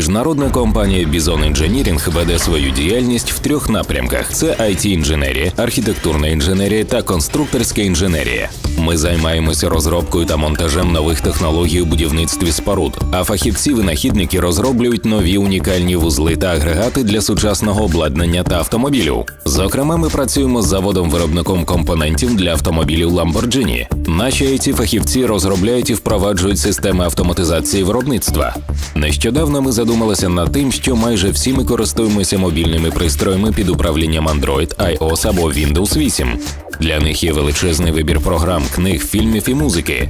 Міжнародна компанія Bison Engineering веде свою діяльність в трьох напрямках: це it інженерія архітектурна інженерія та конструкторська інженерія. Ми займаємося розробкою та монтажем нових технологій у будівництві споруд. А фахівці-винахідники розроблюють нові унікальні вузли та агрегати для сучасного обладнання та автомобілів. Зокрема, ми працюємо з заводом-виробником компонентів для автомобілів Lamborghini. Наші it фахівці розробляють і впроваджують системи автоматизації виробництва. Нещодавно ми задумалися над тим, що майже всі ми користуємося мобільними пристроями під управлінням Android, iOS або Windows 8. Для них є величезний вибір програм, книг, фільмів і музики.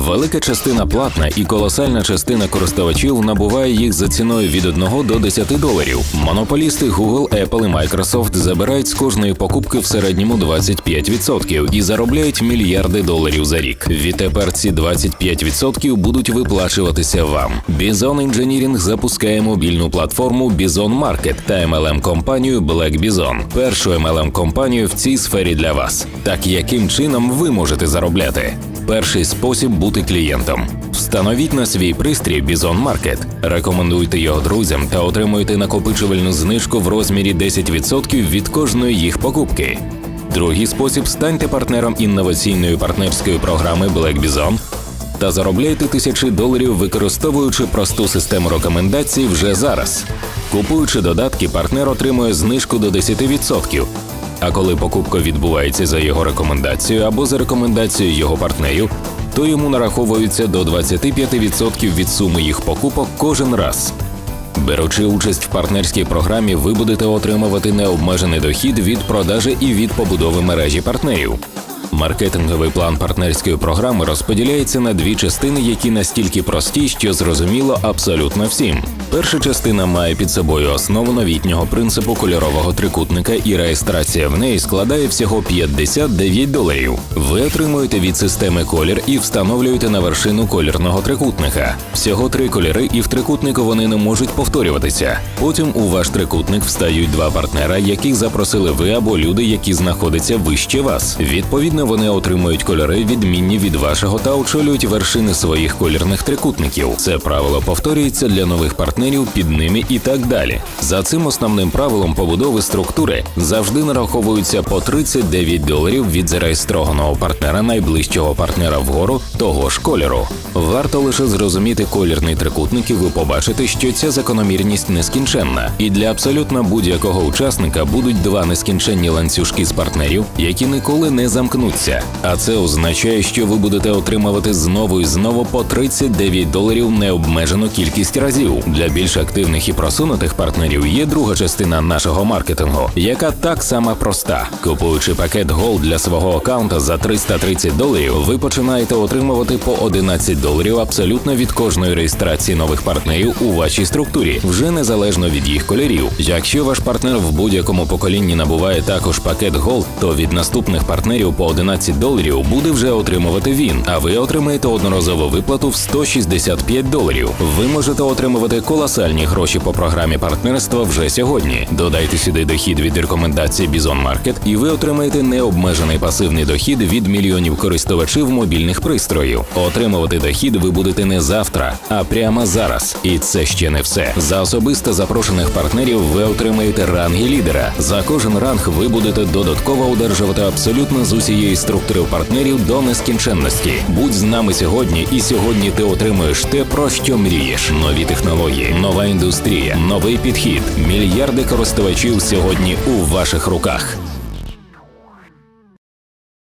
Велика частина платна і колосальна частина користувачів набуває їх за ціною від 1 до 10 доларів. Монополісти Google, Apple і Microsoft забирають з кожної покупки в середньому 25% і заробляють мільярди доларів за рік. Відтепер ці 25% будуть виплачуватися вам. Bison Engineering запускає мобільну платформу Bison Market та MLM компанію Black Bison. Першу MLM компанію в цій сфері для вас. Так яким чином ви можете заробляти? Перший спосіб бути клієнтом. Встановіть на свій пристрій Bison Market, рекомендуйте його друзям та отримуйте накопичувальну знижку в розмірі 10% від кожної їх покупки. Другий спосіб станьте партнером інноваційної партнерської програми Black Bison та заробляйте тисячі доларів, використовуючи просту систему рекомендацій вже зараз. Купуючи додатки, партнер отримує знижку до 10%. А коли покупка відбувається за його рекомендацією або за рекомендацією його партнерів, то йому нараховується до 25% від суми їх покупок кожен раз. Беручи участь в партнерській програмі, ви будете отримувати необмежений дохід від продажі і від побудови мережі партнерів. Маркетинговий план партнерської програми розподіляється на дві частини, які настільки прості, що зрозуміло абсолютно всім. Перша частина має під собою основу новітнього принципу кольорового трикутника, і реєстрація в неї складає всього 59 доларів. Ви отримуєте від системи колір і встановлюєте на вершину колірного трикутника. Всього три кольори, і в трикутнику вони не можуть повторюватися. Потім у ваш трикутник встають два партнера, яких запросили ви або люди, які знаходяться вище вас. Відповідно, вони отримують кольори, відмінні від вашого, та очолюють вершини своїх колірних трикутників. Це правило повторюється для нових партнерів під ними і так далі. За цим основним правилом побудови структури завжди нараховуються по 39 доларів від зареєстрованого партнера найближчого партнера вгору того ж кольору. Варто лише зрозуміти колірний трикутник, і ви побачите, що ця закономірність нескінченна, і для абсолютно будь-якого учасника будуть два нескінченні ланцюжки з партнерів, які ніколи не замкнуться. А це означає, що ви будете отримувати знову і знову по 39 доларів необмежену кількість разів. Для більш активних і просунутих партнерів є друга частина нашого маркетингу, яка так само проста. Купуючи пакет Gold для свого аккаунта за 330 доларів, ви починаєте отримувати по 11 доларів абсолютно від кожної реєстрації нових партнерів у вашій структурі, вже незалежно від їх кольорів. Якщо ваш партнер в будь-якому поколінні набуває також пакет Gold, то від наступних партнерів по 11 доларів буде вже отримувати він, а ви отримаєте одноразову виплату в 165 доларів. Ви можете отримувати колосальні гроші по програмі партнерства вже сьогодні. Додайте сюди дохід від рекомендацій Bison Market, і ви отримаєте необмежений пасивний дохід від мільйонів користувачів мобільних пристроїв. Отримувати дохід ви будете не завтра, а прямо зараз. І це ще не все. За особисто запрошених партнерів ви отримаєте ранги лідера. За кожен ранг ви будете додатково одержувати абсолютно з усієї структури партнерів до нескінченності. Будь з нами сьогодні, і сьогодні ти отримуєш те, про що мрієш: нові технології, нова індустрія, новий підхід, мільярди користувачів сьогодні у ваших руках.